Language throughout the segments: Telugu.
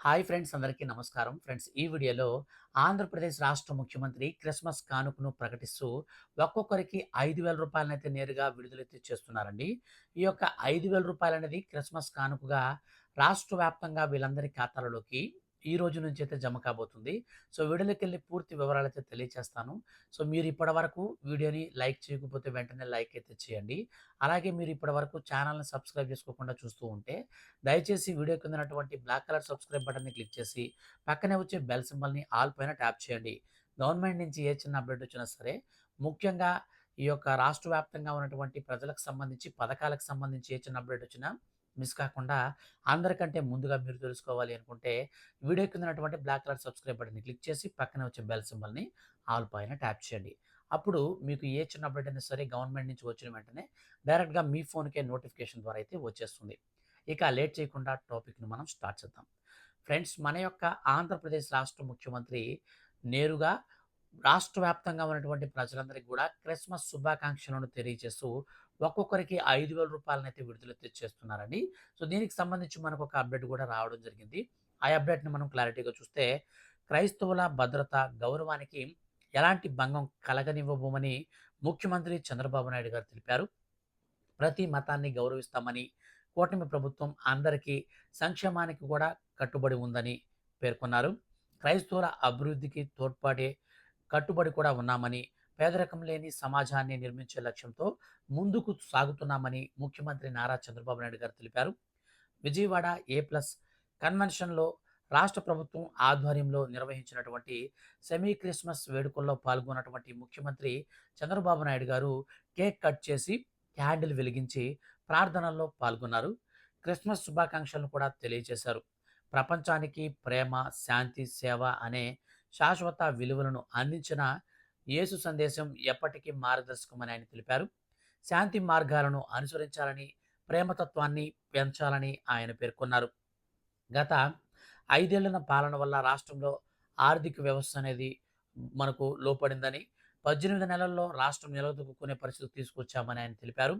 హాయ్ ఫ్రెండ్స్ అందరికీ నమస్కారం. ఫ్రెండ్స్ ఈ వీడియోలో ఆంధ్రప్రదేశ్ రాష్ట్ర ముఖ్యమంత్రి క్రిస్మస్ కానుకను ప్రకటిస్తూ ఒక్కొక్కరికి ఐదు వేల రూపాయలనైతే నేరుగా విడుదలైతే చేస్తున్నారండి. ఈ యొక్క ఐదు వేల రూపాయలు అనేది క్రిస్మస్ కానుకగా రాష్ట్ర వ్యాప్తంగా వీళ్ళందరి ఖాతాలలోకి ఈ రోజు నుంచి అయితే జమ కాబోతుంది. సో వీడియోలోకి వెళ్ళి పూర్తి వివరాలు అయితే తెలియజేస్తాను సో మీరు ఇప్పటి వరకు వీడియోని లైక్ చేయకపోతే వెంటనే లైక్ అయితే చేయండి. అలాగే మీరు ఇప్పటి వరకు ఛానల్ని సబ్స్క్రైబ్ చేసుకోకుండా చూస్తూ ఉంటే దయచేసి వీడియో కింద ఉన్నటువంటి బ్లాక్ కలర్ సబ్స్క్రైబ్ బటన్ని క్లిక్ చేసి పక్కనే వచ్చే బెల్ సింబల్ని ఆల్ పైన ట్యాప్ చేయండి. గవర్నమెంట్ నుంచి ఏ చిన్న అప్డేట్ వచ్చినా సరే ముఖ్యంగా ఈ యొక్క రాష్ట్ర వ్యాప్తంగా ఉన్నటువంటి ప్రజలకు సంబంధించి పథకాలకు సంబంధించి ఏ చిన్న అప్డేట్ వచ్చినా మిస్ కాకుండా అందరికంటే ముందుగా మీరు తెలుసుకోవాలి అనుకుంటే వీడియో కింద ఉన్నటువంటి బ్లాక్ కలర్ సబ్స్క్రైబ్ బటన్ని క్లిక్ చేసి పక్కనే వచ్చే బెల్ సింబల్ని ఆల్ పైన ట్యాప్ చేయండి. అప్పుడు మీకు ఏ చిన్న అప్డేట్ అయినా సరే గవర్నమెంట్ నుంచి వచ్చిన వెంటనే డైరెక్ట్గా మీ ఫోన్కే నోటిఫికేషన్ ద్వారా అయితే వచ్చేస్తుంది. ఇక లేట్ చేయకుండా టాపిక్ను మనం స్టార్ట్ చేద్దాం. ఫ్రెండ్స్ మన యొక్క ఆంధ్రప్రదేశ్ రాష్ట్ర ముఖ్యమంత్రి నేరుగా రాష్ట్ర వ్యాప్తంగా ఉన్నటువంటి ప్రజలందరికీ కూడా క్రిస్మస్ శుభాకాంక్షలను తెలియజేస్తూ ఒక్కొక్కరికి ఐదు వేల రూపాయలనైతే విడుదల చేస్తున్నారండి సో దీనికి సంబంధించి మనకు ఒక అప్డేట్ కూడా రావడం జరిగింది. ఆ అప్డేట్ని మనం క్లారిటీగా చూస్తే క్రైస్తవుల భద్రత గౌరవానికి ఎలాంటి భంగం కలగనివ్వబోమని ముఖ్యమంత్రి చంద్రబాబు నాయుడు గారు తెలిపారు. ప్రతి మతాన్ని గౌరవిస్తామని కూటమి ప్రభుత్వం అందరికీ సంక్షేమానికి కూడా కట్టుబడి ఉందని పేర్కొన్నారు. క్రైస్తవుల అభివృద్ధికి తోడ్పడే కట్టుబడి కూడా ఉన్నామని పేదరికం లేని సమాజాన్ని నిర్మించే లక్ష్యంతో ముందుకు సాగుతున్నామని ముఖ్యమంత్రి నారా చంద్రబాబు నాయుడు గారు తెలిపారు. విజయవాడ ఏ ప్లస్ కన్వెన్షన్లో రాష్ట్ర ప్రభుత్వం ఆధ్వర్యంలో నిర్వహించినటువంటి సెమీ క్రిస్మస్ వేడుకల్లో పాల్గొన్నటువంటి ముఖ్యమంత్రి చంద్రబాబు నాయుడు గారు కేక్ కట్ చేసి క్యాండిల్ వెలిగించి ప్రార్థనల్లో పాల్గొన్నారు. క్రిస్మస్ శుభాకాంక్షలను కూడా తెలియజేశారు. ప్రపంచానికి ప్రేమ శాంతి సేవ అనే శాశ్వత విలువలను అందించిన యేసు సందేశం ఎప్పటికీ మార్గదర్శకమని ఆయన తెలిపారు. శాంతి మార్గాలను అనుసరించాలని ప్రేమతత్వాన్ని పెంచాలని ఆయన పేర్కొన్నారు. గత ఐదేళ్ళ పాలన వల్ల రాష్ట్రంలో ఆర్థిక వ్యవస్థ అనేది మనకు లోపడిందని పద్దెనిమిది నెలల్లో రాష్ట్రం నిలదొక్కునే పరిస్థితి తీసుకొచ్చామని ఆయన తెలిపారు.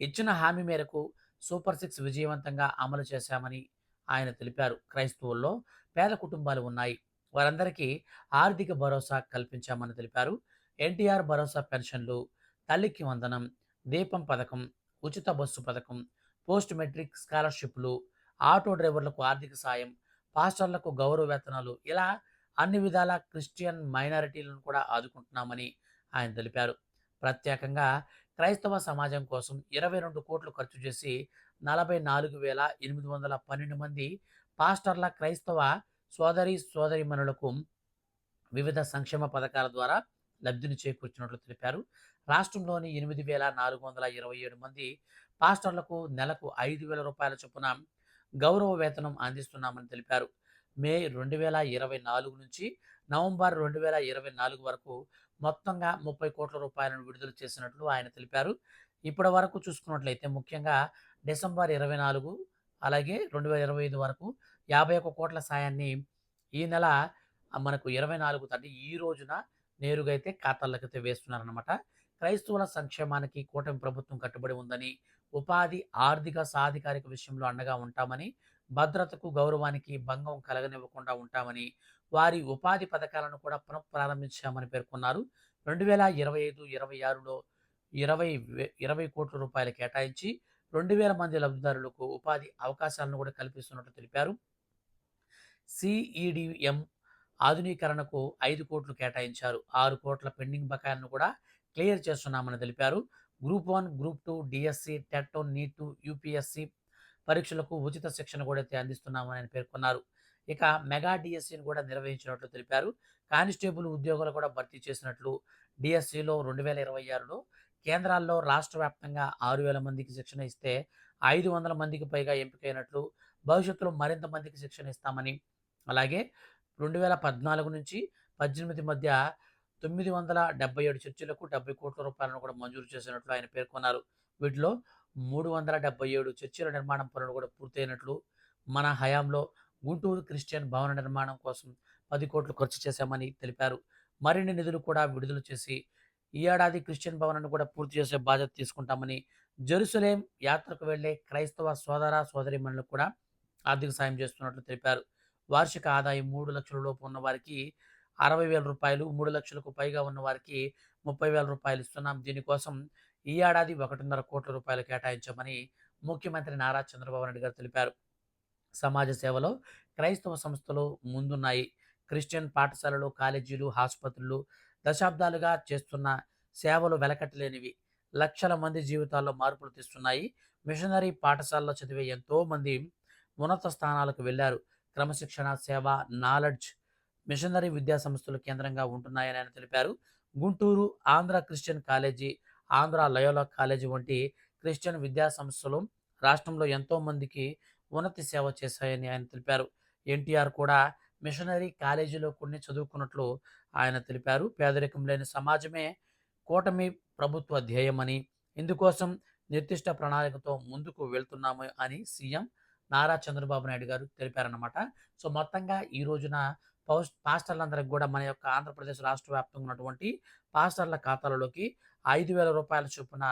ఇచ్చిన హామీ మేరకు సూపర్ సిక్స్ విజయవంతంగా అమలు చేశామని ఆయన తెలిపారు. క్రైస్తవుల్లో పేద కుటుంబాలు ఉన్నాయి. వారందరికీ ఆర్థిక భరోసా కల్పించామని తెలిపారు. ఎన్టీఆర్ భరోసా పెన్షన్లు తల్లికి వందనం దీపం పథకం ఉచిత బస్సు పథకం పోస్ట్ మెట్రిక్ స్కాలర్షిప్లు ఆటో డ్రైవర్లకు ఆర్థిక సాయం పాస్టర్లకు గౌరవ వేతనాలు ఇలా అన్ని విధాల క్రిస్టియన్ మైనారిటీలను కూడా ఆదుకుంటున్నామని ఆయన తెలిపారు. ప్రత్యేకంగా క్రైస్తవ సమాజం కోసం ఇరవై రెండు కోట్లు ఖర్చు చేసి నలభై నాలుగు వేల ఎనిమిది వందల పన్నెండు మంది పాస్టర్ల క్రైస్తవ సోదరి సోదరిమణులకు వివిధ సంక్షేమ పథకాల ద్వారా లబ్ధిని చేకూర్చినట్లు తెలిపారు. రాష్ట్రంలోని ఎనిమిది వేల నాలుగు వందల ఇరవై ఏడు మంది పాస్టర్లకు నెలకు ఐదు వేల రూపాయల చొప్పున గౌరవ వేతనం అందిస్తున్నామని తెలిపారు. మే రెండు వేల ఇరవై నాలుగు నుంచి నవంబర్ రెండు వేల ఇరవై నాలుగు వరకు మొత్తంగా ముప్పై కోట్ల రూపాయలను విడుదల చేసినట్లు ఆయన తెలిపారు. ఇప్పటి వరకు చూసుకున్నట్లయితే ముఖ్యంగా డిసెంబర్ ఇరవై నాలుగు అలాగే రెండు వేల ఇరవై ఐదు వరకు యాభై ఒక్క కోట్ల సాయాన్ని ఈ నెల మనకు ఇరవై నాలుగు అంటే ఈ రోజున నేరుగా అయితే ఖాతాల్లోకి అయితే వేస్తున్నారనమాట క్రైస్తవుల సంక్షేమానికి కూటమి ప్రభుత్వం కట్టుబడి ఉందని ఉపాధి ఆర్థిక సాధికారిక విషయంలో అండగా ఉంటామని భద్రతకు గౌరవానికి భంగం కలగనివ్వకుండా ఉంటామని వారి ఉపాధి పథకాలను కూడా పునఃప్రారంభించామని పేర్కొన్నారు. రెండు వేల ఇరవై ఐదు ఇరవై ఆరులో ఇరవై ఇరవై కోట్ల రూపాయలు కేటాయించి రెండు వేల మంది లబ్ధిదారులకు ఉపాధి అవకాశాలను కూడా కల్పిస్తున్నట్టు తెలిపారు. సిఈడిఎం ఆధునీకరణకు ఐదు కోట్లు కేటాయించారు. ఆరు కోట్ల పెండింగ్ బకాయిలను కూడా క్లియర్ చేస్తున్నామని తెలిపారు. Group one group two DSC TET NEET UPSC పరీక్షలకు ఉచిత శిక్షణ కూడా అందిస్తున్నామని ఆయన పేర్కొన్నారు. ఇక మెగా డిఎస్సిని కూడా నిర్వహించినట్లు తెలిపారు. కానిస్టేబుల్ ఉద్యోగాలు కూడా భర్తీ చేసినట్లు డిఎస్సిలో రెండు వేల ఇరవై ఆరులో కేంద్రాల్లో రాష్ట్ర వ్యాప్తంగా ఆరు వేల మందికి శిక్షణ ఇస్తే ఐదు వందల మందికి పైగా ఎంపికైనట్లు భవిష్యత్తులో మరింత మందికి శిక్షణ ఇస్తామని. అలాగే రెండు వేల పద్నాలుగు నుంచి పద్దెనిమిది మధ్య తొమ్మిది వందల డెబ్బై ఏడు చర్చలకు డెబ్బై కోట్ల రూపాయలను కూడా మంజూరు చేసినట్లు ఆయన పేర్కొన్నారు. వీటిలో మూడు వందల డెబ్బై ఏడు చర్చిల నిర్మాణం పనులు కూడా పూర్తయినట్లు మన హయాంలో గుంటూరు క్రిస్టియన్ భవన నిర్మాణం కోసం పది కోట్లు ఖర్చు చేశామని తెలిపారు. మరిన్ని నిధులు కూడా విడుదల చేసి ఈ ఏడాది క్రిస్టియన్ భవనాన్ని కూడా పూర్తి చేసే బాధ్యత తీసుకుంటామని జెరూసలేం యాత్రకు వెళ్ళే క్రైస్తవ సోదర సోదరిమణులకు కూడా ఆర్థిక సాయం చేస్తున్నట్లు తెలిపారు. వార్షిక ఆదాయం మూడు లక్షల లోపు ఉన్న వారికి అరవై వేల రూపాయలు మూడు లక్షలకు పైగా ఉన్న వారికి ముప్పై వేల రూపాయలు ఇస్తున్నాం. దీనికోసం ఈ ఏడాది ఒకటిన్నర కోట్ల రూపాయలు కేటాయించామని ముఖ్యమంత్రి నారా చంద్రబాబు నాయుడు గారు తెలిపారు. సమాజ సేవలో క్రైస్తవ సంస్థలు ముందున్నాయి. క్రిస్టియన్ పాఠశాలలు కాలేజీలు ఆసుపత్రులు దశాబ్దాలుగా చేస్తున్న సేవలు వెలకట్టలేనివి. లక్షల మంది జీవితాల్లో మార్పులు తెస్తున్నాయి. మిషనరీ పాఠశాలలో చదివే ఎంతో మంది ఉన్నత స్థానాలకు వెళ్ళారు. క్రమశిక్షణ సేవ నాలెడ్జ్ మిషనరీ విద్యా సంస్థలు కేంద్రంగా ఉంటున్నాయని ఆయన తెలిపారు. Guntur Andhra Christian college Andhra Loyola college వంటి క్రిస్టియన్ విద్యా సంస్థలు రాష్ట్రంలో ఎంతో మందికి ఉన్నతి సేవ చేశాయని ఆయన తెలిపారు. ఎన్టీఆర్ కూడా మిషనరీ కాలేజీలో కొన్ని చదువుకున్నట్లు ఆయన తెలిపారు. పేదరికం లేని సమాజమే కూటమి ప్రభుత్వ ధ్యేయమని ఇందుకోసం నిర్దిష్ట ప్రణాళికతో ముందుకు వెళ్తున్నాము అని సీఎం నారా చంద్రబాబు నాయుడు గారు తెలిపారన్నమాట. సో మొత్తంగా ఈ రోజున పౌస్ పాస్టర్లందరికి కూడా మన యొక్క ఆంధ్రప్రదేశ్ రాష్ట్ర వ్యాప్తంగా ఉన్నటువంటి పాస్టర్ల ఖాతాలలోకి ఐదు వేల రూపాయల చొప్పున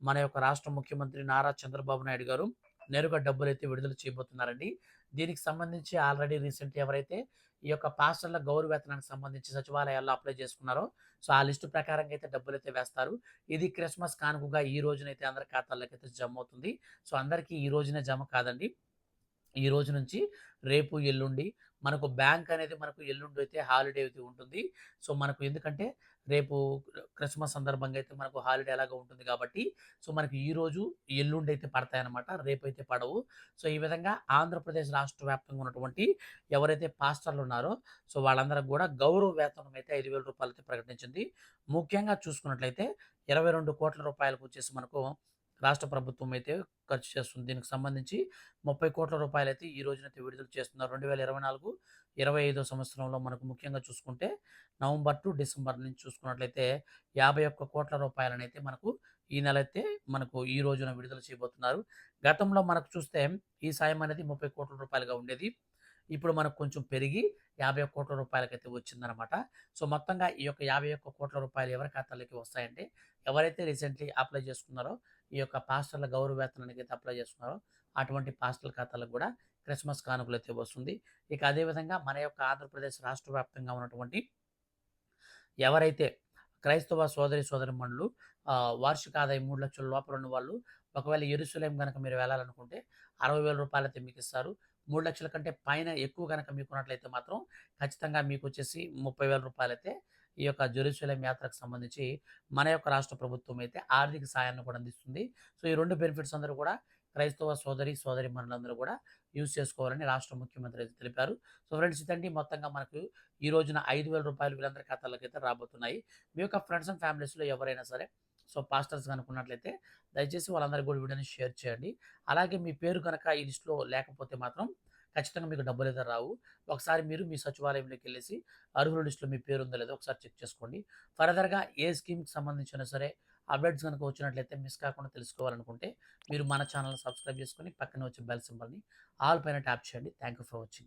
మన యొక్క రాష్ట్ర ముఖ్యమంత్రి నారా చంద్రబాబు నాయుడు గారు నేరుగా డబ్బులు అయితే విడుదల చేయబోతున్నారండి. దీనికి సంబంధించి ఆల్రెడీ రీసెంట్ ఎవరైతే ఈ యొక్క పాస్టర్ల గౌరవేతనానికి సంబంధించి సచివాలయాల్లో అప్లై చేసుకున్నారో సో ఆ లిస్టు ప్రకారంగా అయితే డబ్బులు అయితే వేస్తారు. ఇది క్రిస్మస్ కానుకగా ఈ రోజునైతే అందరి ఖాతాల్లోకి అయితే జమ అవుతుంది సో అందరికీ ఈ రోజునే జమ కాదండి. ఈ రోజు నుంచి రేపు ఎల్లుండి మనకు బ్యాంక్ అనేది మనకు ఎల్లుండి అయితే హాలిడే అయితే ఉంటుంది. సో మనకు ఎందుకంటే రేపు క్రిస్మస్ సందర్భంగా అయితే మనకు హాలిడే అలాగా ఉంటుంది కాబట్టి సో మనకి ఈ రోజు ఎల్లుండి అయితే పడతాయన్నమాట. రేపు అయితే పడవు. సో ఈ విధంగా ఆంధ్రప్రదేశ్ రాష్ట్ర వ్యాప్తంగా ఉన్నటువంటి ఎవరైతే పాస్టర్లు ఉన్నారో సో వాళ్ళందరికి కూడా గౌరవ వేతనం అయితే ఐదు వేల రూపాయలు అయితే ప్రకటించింది. ముఖ్యంగా చూసుకున్నట్లయితే ఇరవై రెండు కోట్ల రూపాయలకు వచ్చేసి మనకు రాష్ట్ర ప్రభుత్వం అయితే ఖర్చు చేస్తుంది. దీనికి సంబంధించి ముప్పై కోట్ల రూపాయలు అయితే ఈ రోజునైతే విడుదల చేస్తున్నారు. రెండు వేల ఇరవై నాలుగు ఇరవై ఐదో సంవత్సరంలో మనకు ముఖ్యంగా చూసుకుంటే నవంబర్ టు డిసెంబర్ నుంచి చూసుకున్నట్లయితే యాభై ఒక్క కోట్ల రూపాయలనైతే మనకు ఈ నెల అయితే మనకు ఈ రోజున విడుదల చేయబోతున్నారు. గతంలో మనకు చూస్తే ఈ సాయం అనేది ముప్పై కోట్ల రూపాయలుగా ఉండేది. ఇప్పుడు మనకు కొంచెం పెరిగి యాభై ఒక్క కోట్ల రూపాయలకైతే వచ్చిందనమాట. సో మొత్తంగా ఈ యొక్క యాభై ఒక్క కోట్ల రూపాయలు ఎవరి ఖాతాలోకి వస్తాయంటే ఎవరైతే రీసెంట్లీ అప్లై చేసుకున్నారో ఈ యొక్క పాస్టర్ల గౌరవ వేతనానికి అయితే అప్లై చేస్తున్నారో అటువంటి పాస్టర్ల ఖాతాలకు కూడా క్రిస్మస్ కానుకలు అయితే వస్తుంది. ఇక అదేవిధంగా మన యొక్క ఆంధ్రప్రదేశ్ రాష్ట్ర వ్యాప్తంగా ఉన్నటువంటి ఎవరైతే క్రైస్తవ సోదరి సోదరి మండలు వార్షిక ఆదాయం మూడు లక్షల లోపల ఉన్న వాళ్ళు ఒకవేళ ఎరుసలేం కనుక మీరు వెళ్ళాలనుకుంటే అరవై వేల రూపాయలు అయితే మీకు ఇస్తారు. మూడు లక్షల కంటే పైన ఎక్కువ కనుక మీకు ఉన్నట్లయితే మాత్రం ఖచ్చితంగా మీకు వచ్చేసి ముప్పై వేల రూపాయలు అయితే ఈ యొక్క జెరూసలేం యాత్రకు సంబంధించి మన యొక్క రాష్ట్ర ప్రభుత్వం అయితే ఆర్థిక సాయాన్ని కూడా అందిస్తుంది. సో ఈ రెండు బెనిఫిట్స్ అందరూ కూడా క్రైస్తవ సోదరి సోదరి మనులందరూ కూడా యూజ్ చేసుకోవాలని రాష్ట్ర ముఖ్యమంత్రి అయితే తెలిపారు. సో ఫ్రెండ్స్ ఇదండి మొత్తంగా మనకు ఈ రోజున ఐదు వేల రూపాయలు వీళ్ళందరి ఖాతాలకు అయితే రాబోతున్నాయి. మీ యొక్క ఫ్రెండ్స్ అండ్ ఫ్యామిలీస్లో ఎవరైనా సరే సో పాస్టర్స్ కనుకున్నట్లయితే దయచేసి వాళ్ళందరికీ కూడా వీడియోని షేర్ చేయండి. అలాగే మీ పేరు కనుక ఈ లిస్ట్లో లేకపోతే మాత్రం ఖచ్చితంగా మీకు డబ్బులు అయితే రావు. ఒకసారి మీరు మీ సచివాలయంలోకి వెళ్ళేసి అర్హుల లిస్టులో మీ పేరు ఉందో లేదో ఒకసారి చెక్ చేసుకోండి. ఫర్దర్గా ఏ స్కీమ్కి సంబంధించిన సరే అప్డేట్స్ కనుక వచ్చినట్లయితే మిస్ కాకుండా తెలుసుకోవాలనుకుంటే మీరు మన ఛానల్ సబ్స్క్రైబ్ చేసుకొని పక్కన వచ్చే బెల్ సింబల్ని ఆల్ పైన ట్యాప్ చేయండి. Thank you for watching.